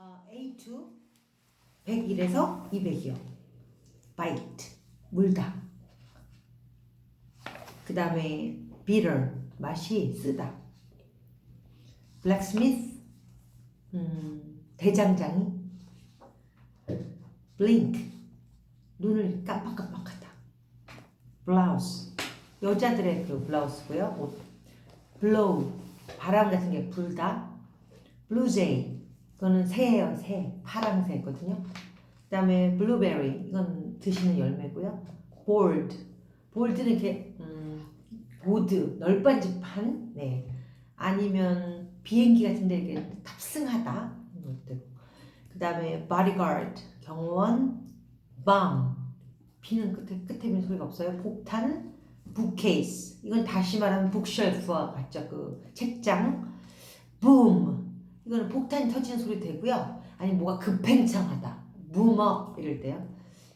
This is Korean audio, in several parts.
어, A2 101에서 200이요. bite 물다. 그 다음에 bitter 맛이 쓰다. blacksmith 음, 대장장이 blink 눈을 깜빡깜빡하다. blouse 여자들의 그 블라우스고요. 옷. blow 바람 같은 게 불다. blue jay 이거는 새예요, 새. 파랑새거든요. 그 다음에 blueberry 이건 드시는 열매고요. board board는 이렇게 음, 보드 널빤지판 네. 아니면 비행기 같은데 이렇게 탑승하다 것들. 그다음에 bodyguard 경호원 bomb 비는 끝에 끝에 비는 소리가 없어요. 폭탄 bookcase 이건 다시 말하면 북쉘프와 같죠. 그 책장 boom 이거는 폭탄이 터지는 소리 되고요. 아니 뭐가 급행창하다. 무머 이럴 때요.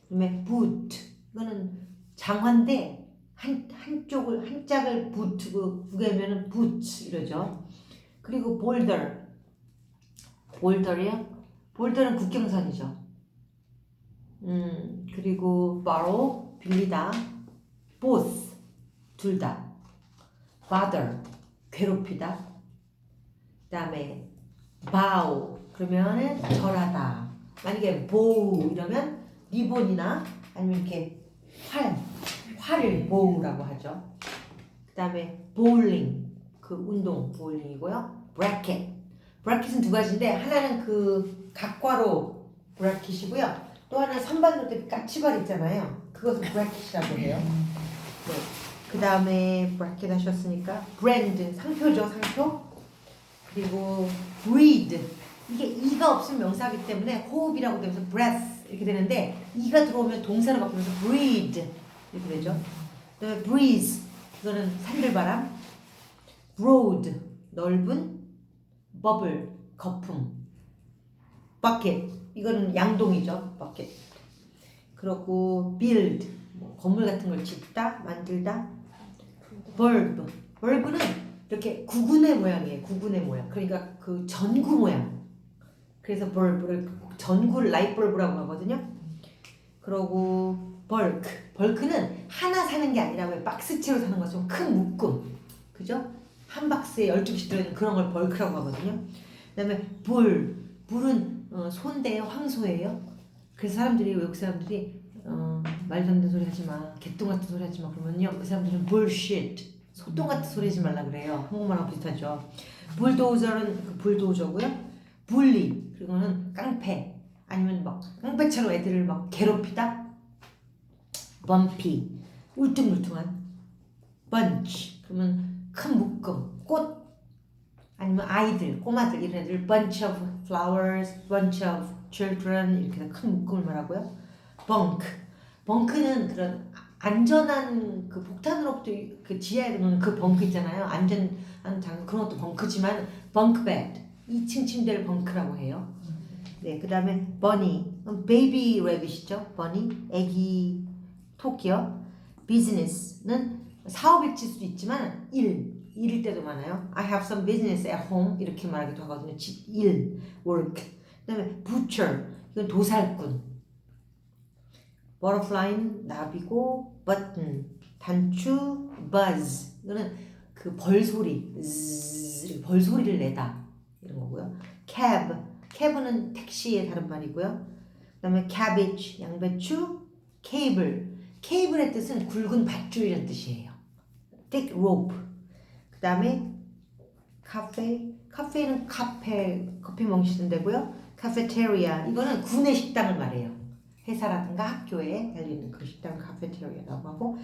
그다음에 boot 이거는 장화인데 한 한쪽을 한 짝을 붙고 구겨면은 boots 이러죠. 그리고 boulder boulder이요. boulder는 국경선이죠. 음 그리고 borrow 빌리다 both 둘다 bother 괴롭히다 그다음에 bow 그러면은 절하다. 만약에 bow 이러면 리본이나 아니면 이렇게 활 활을 bow라고 하죠. 그 다음에 bowling. 그 운동 bowling이고요. bracket. bracket은 두 가지인데 하나는 그 각과로 bracket이고요. 또 하나는 선반으로 때 까치발 있잖아요. 그것을 bracket이라고 해요. 네. 그 다음에 브라켓 하셨으니까 브랜드 상표죠 상표 그리고 breathe 이게 이가 없으면 명사이기 때문에 호흡이라고 되면서 breath 이렇게 되는데 이가 들어오면 동사로 바뀌면서 breathe 이렇게 되죠. 그다음에 breeze. 이거는 산들바람 broad. 넓은 bubble. 거품. bucket. 이거는 양동이죠 bucket. 그리고 build. 뭐 건물 같은 걸 짓다 만들다. 벌브. 벌브는 이렇게 구근의 모양이에요. 구근의 모양. 그러니까 그 전구 모양. 그래서 벌브를 전구를 라이트 벌브라고 하거든요. 그러고 벌크. 벌크는 하나 사는 게 아니라 왜 박스채로 사는 것처럼 큰 묶음. 그죠? 한 박스에 12개씩 들어있는 그런 걸 벌크라고 하거든요. 그 다음에 불. 불은 어, 소인데요. 황소예요. 그래서 사람들이 외국 사람들이 어, 말도 안 되는 소리 하지 마. 개똥 같은 소리 하지 마. 그러면요. 그 사람들은 bullshit. 소똥 같은 소리 하지 말라 그래요. 한국말하고 비슷하죠. 불도저는 그 불도저고요. bully. 그거는 깡패. 아니면 막 깡패처럼 애들을 막 괴롭히다. bumpy. 울퉁불퉁한. bunch. 그러면 큰 묶음. 꽃. 아니면 아이들, 꼬마들 이런 애들 bunch of flowers, bunch of children 이렇게 큰 묶음을 말하고요. 벙크. 벙크는 그런 안전한 그 폭탄으로부터 그 지하에 놓는 그 벙크 있잖아요. 안전한 장 그런 것도 벙크지만 벙크 베드 2층 침대를 벙크라고 해요. 네, 그 다음에 버니, 베이비 래빗이죠. 버니, 아기 토끼요. 비즈니스는 사업일 지 수도 있지만 일, 일일 때도 많아요. I have some business at home 이렇게 말하기도 하거든요. 집, 일, work. 그다음에 butcher 이건 도살꾼. butterfly는 나비고 button 단추 buzz 이거는 그 벌소리 벌소리를 내다 이런 거고요. cab cab는 택시의 다른 말이고요. 그다음에 cabbage 양배추 cable cable의 뜻은 굵은 밧줄이라는 뜻이에요. thick rope 그다음에 카페 카페는 카페 커피 마시는 데고요. 카페테리아 이거는 구내 식당을 말해요. 회사라든가 학교에 열리는 그 식당 카페테리아라고 하고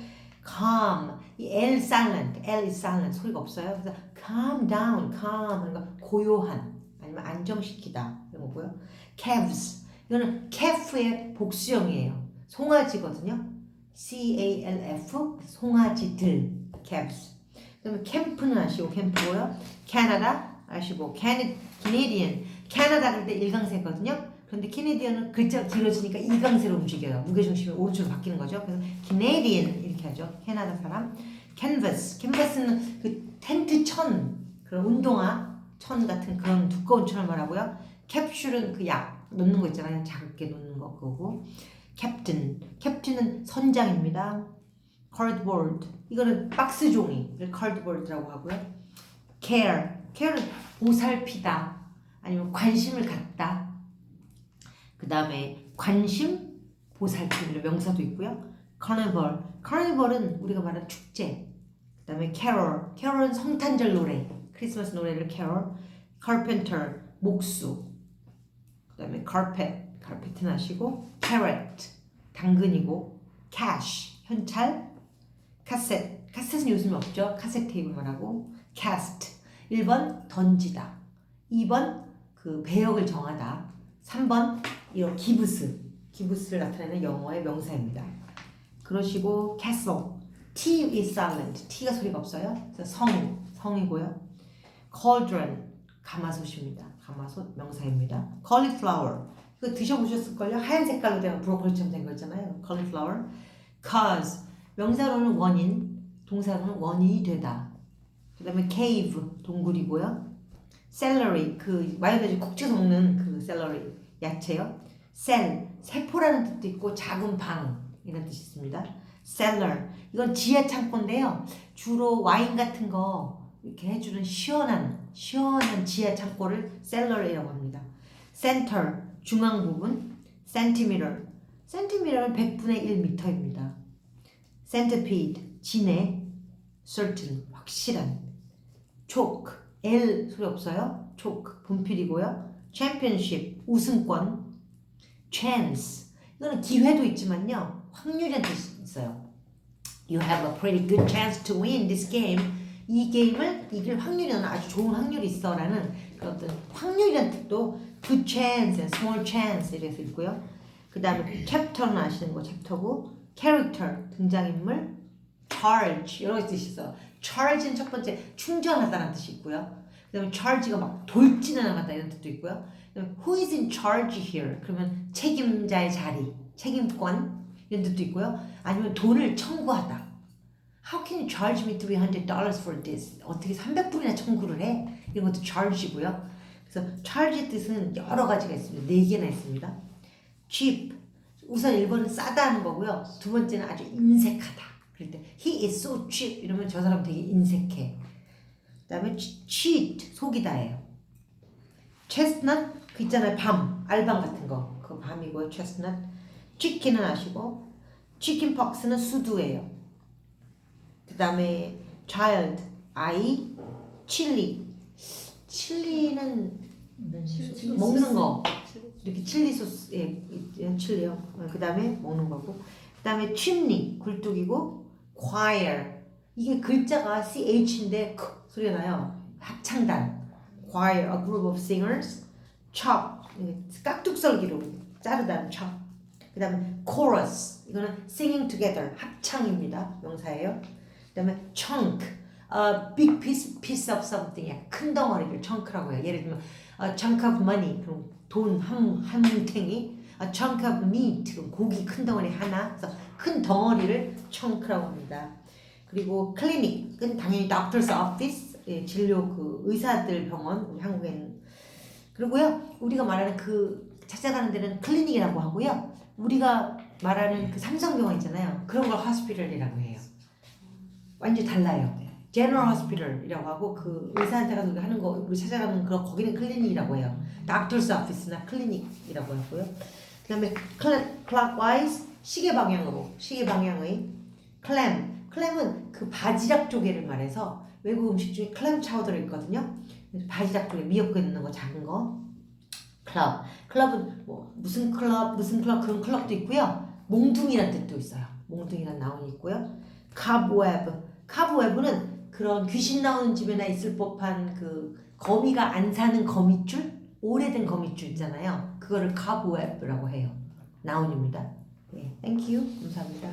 calm 이 L silent L is silent 소리가 없어요. 그래서 calm down calm 그러니까 고요한 아니면 안정시키다 이런 거고요. calves 이거는 calf의 복수형이에요. 송아지거든요. C A L F 송아지들 calves. 그다음에 캠프는 아시고 캠프고요. 캐나다 아시고 캐니 캐네디언 캐나다 그럴 때 일강세거든요. 그런데 캐네디언은 글자가 길어지니까 이강세로 움직여요. 무게중심이 오른쪽으로 바뀌는 거죠. 그래서 캐네디언 이렇게 하죠. 캐나다 사람. 캔버스. 캔버스는 그 텐트 천 그런 운동화 천 같은 그런 두꺼운 천을 말하고요. 캡슐은 그 약 넣는 거 있잖아요. 작게 놓는 거 그거고. 캡틴. 캡틴은 선장입니다. cardboard. 이거는 박스 종이를 cardboard라고 하고요. care. care는 보살피다. 아니면 관심을 갖다. 그 다음에 관심, 보살핌 명사도 있고요. carnival. carnival은 우리가 말하는 축제. 그 다음에 carol. carol은 성탄절 노래. 크리스마스 노래를 carol. carpenter. 목수. 그 다음에 carpet. carpet는 아시고 carrot. 당근이고 cash. 현찰. 카셋. 카셋은 요즘 없죠. 카셋 테이블 말하고 cast. 1번 던지다. 2번 그 배역을 정하다. 3번 이런 기브스. 기브스를 나타내는 영어의 명사입니다. 그러시고 castle. T is silent. T가 소리가 없어요. 성, 성이고요. cauldron. 가마솥입니다. 가마솥 명사입니다. cauliflower. 이거 드셔보셨을걸요? 하얀 색깔로 된 브로콜리처럼 된 거 있잖아요. cauliflower. cause. 명사로는 원인, 동사로는 원인이 되다. 그 다음에 cave. 동굴이고요. celery. 그 마요네즈 국 찍어서 먹는 그 celery. 야채요. cell. 세포라는 뜻도 있고 작은 방. 이런 뜻이 있습니다. cellar. 이건 지하 창고인데요. 주로 와인 같은 거 이렇게 해주는 시원한 시원한 지하 창고를 cellar이라고 합니다. center 중앙 부분, centimeter centimeter는 100분의 1미터입니다. centipede 진해, certain 확실한, choke L 소리 없어요. choke 분필이고요. Championship 우승권, chance 이거는 기회도 있지만요 확률이라는 뜻이 있어요. You have a pretty good chance to win this game. 이 게임을 이길 확률이 는 아주 좋은 확률이 있어라는 그런 어떤 확률이라는 뜻도 good chance, small chance 이래서 있고요. 그 다음에 챕터는 아시는 거 챕터고 character 등장인물 charge 여러 가지 뜻이 있어요. charge는 첫 번째 충전하다는 뜻이 있고요. 그 다음에 charge가 막 돌진을 나간다 이런 뜻도 있고요. 그다음에 who is in charge here? 그러면 책임자의 자리, 책임권 이런 뜻도 있고요. 아니면 돈을 청구하다. How can you charge me $300 for this? 어떻게 300불이나 청구를 해? 이런 것도 charge이고요. 그래서 charge의 뜻은 여러 가지가 있습니다. 네 개나 있습니다. cheap. 우선 1번은 싸다는 거고요. 두 번째는 아주 인색하다. 그럴 때 he is so cheap 이러면 저 사람 되게 인색해. 그 다음에 cheat 속이다예요. chestnut 그 있잖아요 밤 알밤 같은 거. 그거 밤이고요 chestnut. chicken은 아시고 chicken pox는 수두예요. 그 다음에 child 아이 칠리 칠리는 먹는 거. 이렇게 칠리 소스 예, 예 칠리요. 그 다음에 먹는 거고. 그 다음에 chimney 굴뚝이고 choir 이게 글자가 ch인데 크 소리가 나요. 합창단 choir a group of singers chop 깍둑썰기로 자르다는 chop 그 다음에 chorus 이거는 singing together 합창입니다 명사예요. 그 다음에 chunk a big piece, piece of something 큰 덩어리를 chunk라고 해요. 예를 들면 a chunk of money 그럼 돈한 한 뭉탱이 a chunk of meat 고기 큰 덩어리 하나 그래서 큰 덩어리를 chunk라고 합니다. 그리고 클리닉은 당연히 doctor's office 예, 진료 그 의사들 병원 우리 한국에는 그리고요 우리가 말하는 그 찾아가는 데는 클리닉이라고 하고요. 우리가 말하는 그 삼성병원 있잖아요. 그런 걸 hospital이라고 해요. 완전 달라요. general hospital이라고 하고 그 의사한테 가서 하는 거 우리 찾아가는 그 거기는 클리닉이라고 해요. doctor's office나 클리닉이라고 하고요. 그다음에 cl- clockwise 시계 방향으로 시계 방향의 clam 클램은 그 바지락 조개를 말해서 외국 음식 중에 클램 차우더가 있거든요. 바지락 조개 미역국에 넣는 거 작은 거. 클럽. 클럽은 뭐 무슨 클럽 무슨 클럽 그런 클럽도 있고요. 몽둥이라는 뜻도 있어요. 몽둥이라는 나온이 있고요. 카브웨브. 카브웨브는 그런 귀신 나오는 집에나 있을 법한 그 거미가 안 사는 거미줄 오래된 거미줄 있잖아요. 그거를 카브웨브라고 해요. 나온입니다. 네, 땡큐 감사합니다.